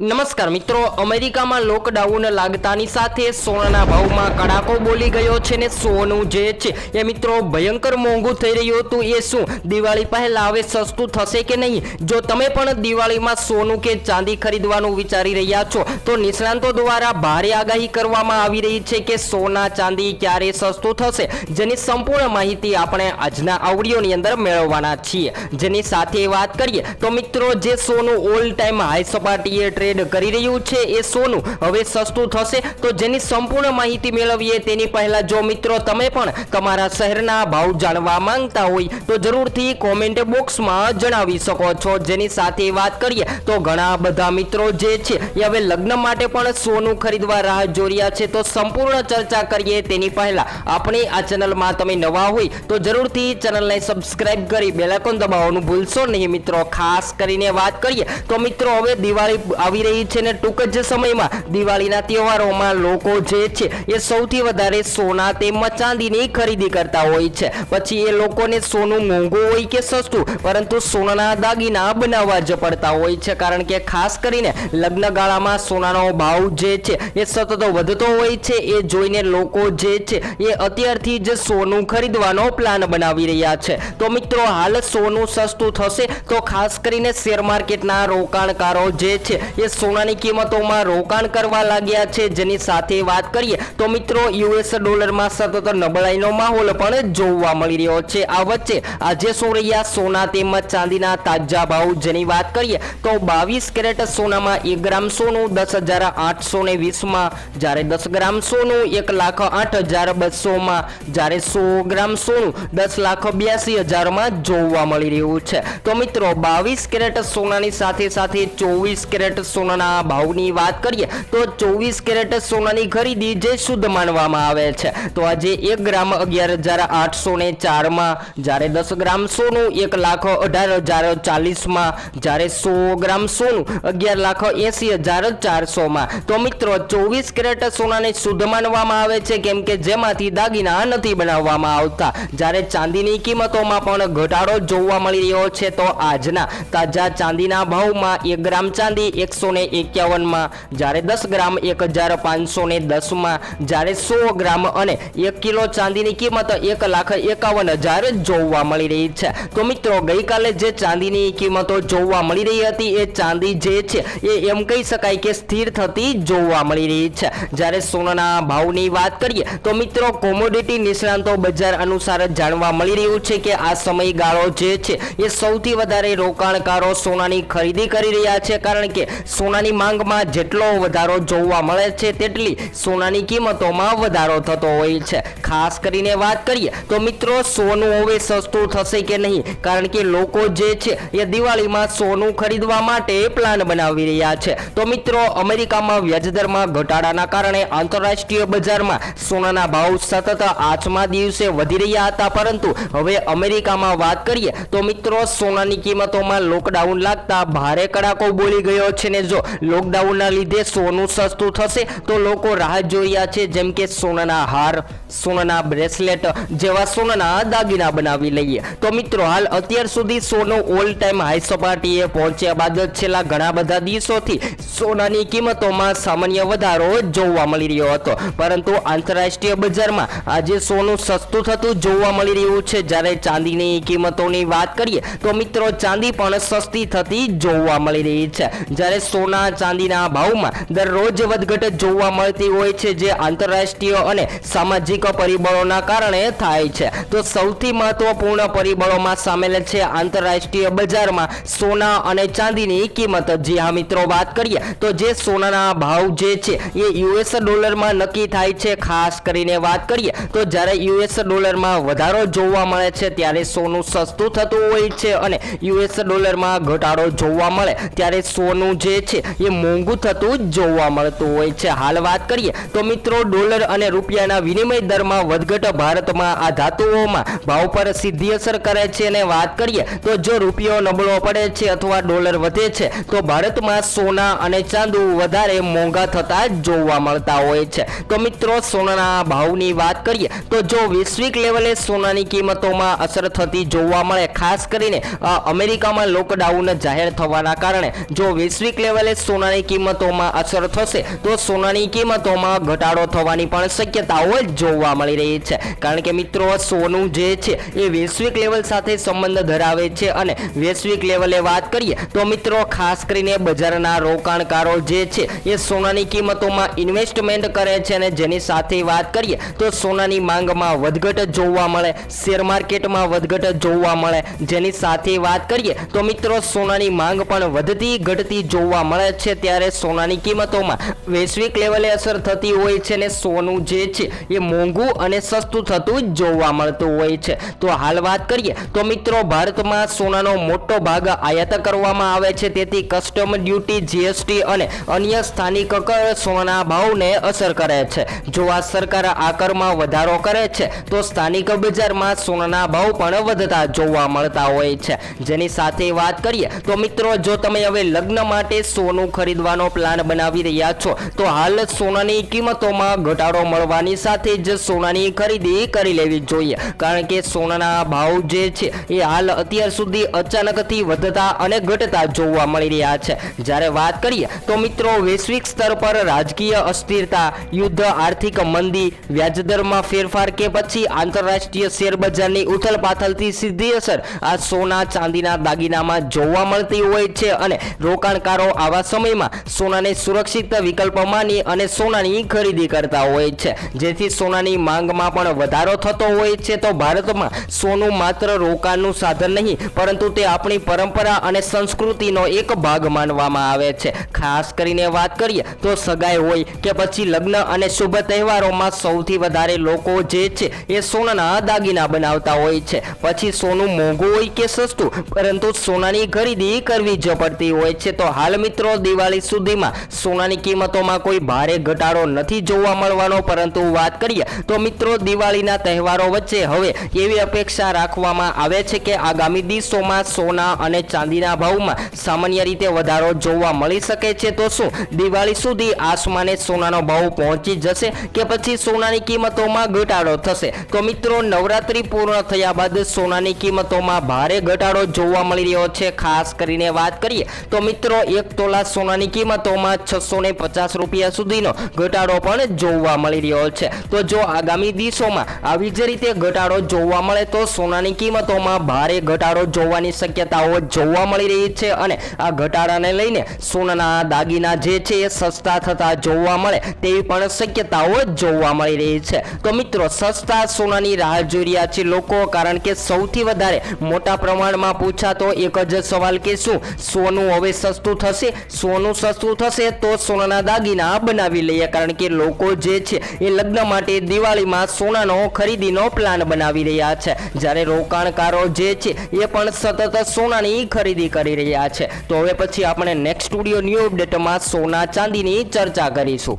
નમસ્કાર મિત્રો, અમેરિકામાં લોકડાઉન લાગતાની સાથે સોનાના ભાવમાં કડાકો બોલી ગયો છે ને સોનું જે છે એ મિત્રો ભયંકર મોંઘું થઈ રહ્યું હતું. એ શું, દિવાળી પહેલા હવે સસ્તું થશે કે નહીં? જો તમે પણ દિવાળીમાં સોનું કે ચાંદી ખરીદવાનું વિચારી રહ્યા છો, તો નિષ્ણાંતો દ્વારા ભારે આગાહી કરવામાં આવી રહી છે કે સોના, ચાંદી ક્યારે સસ્તું થશે? જેની સંપૂર્ણ માહિતી આપણે આજના આવડીઓની અંદર મેળવવાના છીએ. જેની સાથે વાત કરીએ, તો મિત્રો, જે સોનું ઓલ ટાઈમ હાઈ સપાટીએ ટ્રેડ કરી રહ્યું છે એ સોનું. હવે સસ્તું થશે તો જેની સંપૂર્ણ માહિતી મેળવીએ તેની પહેલા જો મિત્રો તમે પણ તમારા શહેરના ભાવ જાણવા માંગતા હોય તો જરૂરથી કોમેન્ટ બોક્સમાં જણાવી શકો છો. જેની સાથે વાત કરીએ તો ઘણા બધા મિત્રો જે છે એ હવે લગ્ન માટે પણ સોનું ખરીદવા રાહ જોઈ છે. તો સંપૂર્ણ ચર્ચા કરીએ તેની પહેલા. આપણી આ ચેનલમાં તમે નવા હોય તો જરૂરથી ચેનલને સબસ્ક્રાઇબ કરી બેલાઇકોન દબાવવાનું ભૂલશો નહીં. મિત્રો, ખાસ કરીને વાત કરીએ તો મિત્રો, હવે દિવાળી આવી રહી છે ને ટૂંક જ સમયમાં દિવાળીના તહેવારોમાં લોકો જે છે એ સૌથી વધારે સોના તેમજ ચાંદીની ખરીદી કરતા હોય છે. પછી એ લોકોને સોનું મોંઘું હોય કે સસ્તું, પરંતુ સોનાના દાગીના બનાવવા જ પડતા હોય છે. કારણ કે ખાસ કરીને લગ્ન ગાળામાં સોનાનો ભાવ જે છે એ સતત વધતો હોય છે. એ જોઈને લોકો જે છે એ અત્યારથી જ સોનું ખરીદવાનો પ્લાન બનાવી રહ્યા છે. તો મિત્રો, હાલ સોનું સસ્તું થશે તો ખાસ કરીને શેર માર્કેટના રોકાણકારો જે છે એ સોનાની કિંમતોમાં રોકાણ કરવા લાગ્યા છે. જેની સાથે વાત કરીએ તો મિત્રો, યુએસ ડોલરમાં સતત નબળાઈનો માહોલ પણ જોવા મળી રહ્યો છે. આ વચ્ચે આજે શું રહ્યા સોના તેમજ ચાંદીના તાજા ભાવ જેની વાત કરીએ તો બાવીસ કેરેટ સોનામાં એક ગ્રામ સોનું દસ હજાર આઠસો ને વીસમાં જ્યારે દસ ગ્રામ સોનું એક લાખ આઠ હજાર બસોમાં જ્યારે સો ગ્રામ સોનું દસ લાખ બ્યાસી હજારમાં જોવા મળી રહ્યું છે. તો મિત્રો, બાવીસ કેરેટ સોનાની સાથે સાથે ચોવીસ કેરેટ સોનાના ભાવની વાત કરીએ તો ચોવીસ કેરેટ સોનાની ખરીદી જે શુદ્ધ માનવામાં આવે છે. તો આજે એક ગ્રામ અગિયાર હજાર આઠસો ને ચારમાં જ્યારે દસ ગ્રામ સોનું, એક લાખ અઢાર હજાર ચાલીસમાં જ્યારે સો ગ્રામ સોનું, અગિયાર લાખ એંસી હજાર ચારસોમાં. તો મિત્રો, ચોવીસ કેરેટ સોનાને શુદ્ધ માનવામાં આવે છે, કેમ કે જેમાંથી દાગીના નથી બનાવવામાં આવતા. જ્યારે ચાંદીની કિંમતોમાં પણ ઘટાડો જોવા મળી રહ્યો છે, તો આજના તાજા ચાંદીના ભાવમાં એક ગ્રામ ચાંદી એકસો ને એકાવનમાં, જ્યારે દસ ગ્રામ એક હજાર પાંચસો ને દસમાં, જ્યારે સો ગ્રામ અને એક કિલો ચાંદીની કિંમત એક લાખ એકાવન હજાર જોવા મળી રહી છે. તો મિત્રો, ગઈકાલે જે ચાંદીની કિંમતો જોવા મળી રહી હતી, એ ચાંદી જે છે, એ એમ કહી શકાય કે સ્થિર થતી જોવા મળી રહી છે. જ્યારે સોનાના ભાવની વાત કરીએ, તો મિત્રો કોમોડિટી નિષ્ણાંતો બજાર અનુસાર જાણવા મળી રહ્યું છે કે આ સમયગાળો જે છે, એ સૌથી વધારે રોકાણકારો સોનાની ખરીદી કરી રહ્યા છે. કારણ કે સોનાની માંગમાં જેટલો વધારો જોવા મળે છે તેટલી સોનાની કિંમતોમાં વધારો થતો હોય છે. ખાસ કરીને વાત કરીએ તો મિત્રો, સોનું હવે સસ્તું થશે કે નહીં? કારણ કે લોકો જે છે એ દિવાળીમાં સોનું ખરીદવા માટે પ્લાન બનાવી રહ્યા છે. તો મિત્રો, અમેરિકામાં વ્યાજદરમાં ઘટાડાના કારણે આંતરરાષ્ટ્રીય બજારમાં સોનાના ભાવ સતત આઠમા દિવસે વધી રહ્યા હતા. પરંતુ હવે અમેરિકામાં વાત કરીએ તો મિત્રો, સોનાની કિંમતોમાં લોકડાઉન લાગતા ભારે કડાકો બોલી ગયો છે ને જો લોકડાઉનના લીધે સોનું સસ્તું થશે, તો લોકો રાહ જોયા છે, જેમ કે સોનાના હાર, સોનાના બ્રેસલેટ જેવા સોનાના દાગીના બનાવી લઈએ. તો મિત્રો, હાલ અત્યાર સુધી સોનું ઓલ ટાઈમ હાઈ સપાટીએ પહોંચ્યા બાદ છેલ્લા ઘણા બધા દિવસોથી સોનાની કિંમતોમાં સામાન્ય વધારો જોવા મળી રહ્યો હતો. પરંતુ આંતરરાષ્ટ્રીય બજારમાં આજે સોનું સસ્તું થતું જોવા મળી રહ્યું છે. જ્યારે ચાંદીની કિંમતોની વાત કરીએ, તો મિત્રો, ચાંદી પણ સસ્તી થતી જોવા મળી રહી છે. જ્યારે સોના ચાંદીના ભાવમાં દરરોજ વધઘટ જોવા મળતી હોય છે, જે આંતરરાષ્ટ્રીય અને સામાજિક પરિબળોના કારણે થાય છે. તો સૌથી મહત્વપૂર્ણ પરિબળોમાં સામેલ છે આંતરરાષ્ટ્રીય બજારમાં સોના અને ચાંદીની કિંમત. જી હા, મિત્રો, વાત કરીએ તો જે સોનાના ભાવ જે છે, એ યુએસ ડોલરમાં નક્કી થાય છે. ખાસ કરીને વાત કરીએ તો જ્યારે યુએસ ડોલરમાં વધારો જોવા મળે છે, ત્યારે સોનું સસ્તું થતું હોય છે અને યુએસ ડોલરમાં ઘટાડો જોવા મળે. ત્યારે સોનું જે છે, એ મોંઘું થતું જોવા મળતું હોય છે. હાલ વાત કરીએ તો મિત્રો, ડોલર અને રૂપિયાના વિનિમય દરમાં વધઘટ ભારતમાં આ ધાતુઓમાં ભાવ પર સીધી અસર કરે છે અને વાત કરીએ તો જો રૂપિયો નબળો પડે છે અથવા ડોલર વધે છે, તો ભારતમાં સોના અને ચાંદુ વધારે મોંઘા થતા જોવા મળતા હોય છે. તો મિત્રો, સોનાના ભાવની વાત કરીએ તો જો વૈશ્વિક લેવલે સોનાની કિંમતોમાં અસર થતી જોવા મળે, ખાસ કરીને અમેરિકામાં લોકડાઉન જાહેર થવાના કારણે, જો વૈશ્વિક લેવલે સોનાની કિંમતોમાં અસર થશે. તો સોનાની કિંમતોમાં ઘટાડો થવાની પણ શક્યતાઓ જોવા મળી રહી છે. કારણ કે મિત્રો, સોનું જે છે, એ વૈશ્વિક લેવલ સાથે સંબંધ ધરાવે છે. અને વૈશ્વિક લેવલે વાત કરીએ, તો મિત્રો, ખાસ કરીને બજારના રોકાણકારો જે છે, એ સોનાની કિંમતોમાં ઇન્વેસ્ટમેન્ટ કરે છે. અને જેની સાથે વાત કરીએ, તો સોનાની માંગમાં વધઘટ જોવા મળે શેર માર્કેટમાં વધઘટ જોવા મળે. જેની સાથે વાત કરીએ, તો મિત્રો, સોનાની માંગ પણ વધતી ઘટતી જોવા મળે છે ત્યારે સોનાની કિંમતોમાં વૈશ્વિક લેવલે અસર થતી હોય છે ને સોનું જે છે એ મોંઘું અને સસ્તું થતું જોવા મળતું હોય છે. તો હાલ વાત કરીએ, તો મિત્રો ભારતમાં સોનાનો મોટો ભાગ આયાત કરવામાં આવે છે. તેથી કસ્ટમ ડ્યુટી, જીએસટી અને અન્ય સ્થાનિક કર સોનાના ભાવને અસર કરે છે. જો આ સરકાર આ કરમાં વધારો કરે છે, તો સ્થાનિક બજારમાં સોનાના ભાવ પણ વધતા જોવા મળતા હોય છે. જેની સાથે વાત કરીએ, તો મિત્રો, જો તમે હવે લગ્ન માટે સોનું ખરીદવાનો પ્લાન બનાવી રહ્યા છો. તો હાલ સોનાની કિંમતોમાં ઘટાડો મળવાની સાથે જ સોનાની ખરીદી કરી લેવી જોઈએ. કારણ કે સોનાના ભાવ જે છે, એ હાલ અત્યાર સુધી અચાનકથી વધતા અને ઘટતા જોવા મળી રહ્યા છે. જ્યારે વાત કરીએ, તો મિત્રો, વૈશ્વિક સ્તર પર રાજકીય અસ્થિરતા, યુદ્ધ, આર્થિક મંદી, વ્યાજદરમાં ફેરફાર કે પછી આંતરરાષ્ટ્રીય શેરબજારની ઉથલપાથલથી સીધી અસર આ સોના ચાંદીના દાગીનામાં જોવા મળતી હોય છે અને રોકાણકારો આવા સમયમાં સોનાને સુરક્ષિત વિકલ્પ માની અને સોનાની ખરીદી કરતા હોય છે. જેથી સોનાની માંગમાં પણ વધારો થતો હોય છે તો ભારતમાં સોનું માત્ર રોકાણનું સાધન નહીં, પરંતુ તે આપણી પરંપરા અને સંસ્કૃતિનો એક ભાગ માનવામાં આવે છે. ખાસ કરીને વાત કરીએ તો સગાઈ હોય કે પછી લગ્ન અને શુભ તહેવારોમાં સૌથી વધારે લોકો જે છે એ સોનાના દાગીના બનાવતા હોય છે. પછી સોનું મોંઘું હોય કે સસ્તું, પરંતુ સોનાની ખરીદી કરવી જ પડતી હોય છે તો હાલ મિત્રો, દિવાળી સુધીમાં સોનાની કિંમતોમાં કોઈ ભારે ઘટાડો નથી જોવા મળવાનો, પરંતુ વાત કરીએ તો મિત્રો, દિવાળીના તહેવારો વચ્ચે હવે એવી અપેક્ષા રાખવામાં આવે છે કે આગામી દિવસોમાં સોના અને ચાંદીના ભાવમાં સામાન્ય રીતે વધારો જોવા મળી શકે છે. તો શું દિવાળી સુધી આસમાને સોનાનો ભાવ પહોંચી જશે કે પછી સોનાની કિંમતોમાં ઘટાડો થશે? તો મિત્રો, નવરાત્રી પૂર્ણ થયા બાદ સોનાની કિંમતોમાં ભારે ઘટાડો જોવા મળી રહ્યો છે. ખાસ કરીને વાત કરીએ તો મિત્રો, એક તોલા સોનાની કિંમતોમાં છસો ને પચાસ રૂપિયા સુધીનો ઘટાડો પણ જોવા મળી રહ્યો છે. તો જો આગામી દિવસોમાં આવી જ રીતે ઘટાડો જોવા મળે તો સોનાની કિંમતોમાં ભારે ઘટાડો જોવાની શક્યતાઓ જોવા મળી રહી છે અને આ ઘટાડાને લઈને સોનાના દાગીના જે છે એ સસ્તા થતા જોવા મળે તેવી પણ શક્યતાઓ જોવા મળી રહી છે. તો મિત્રો, સસ્તા સોનાની રાહ જોઈ રહ્યા છે લોકો કારણ કે સૌથી વધારે મોટા પ્રમાણમાં પૂછાતો એક જ સવાલ કે શું સોનું હવે સસ્તું થશે, સોનું સસ્તું થશે તો સોનાના દાગીના બનાવી લઈએ. કારણ કે લોકો જે છે એ લગ્ન માટે દિવાળીમાં સોનાનો ખરીદીનો પ્લાન બનાવી રહ્યા છે. જ્યારે રોકાણકારો જે છે એ પણ સતત સોનાની ખરીદી કરી રહ્યા છે. તો હવે પછી આપણે નેક્સ્ટ સ્ટુડિયો ન્યૂ અપડેટમાં સોના ચાંદીની ચર્ચા કરીશું.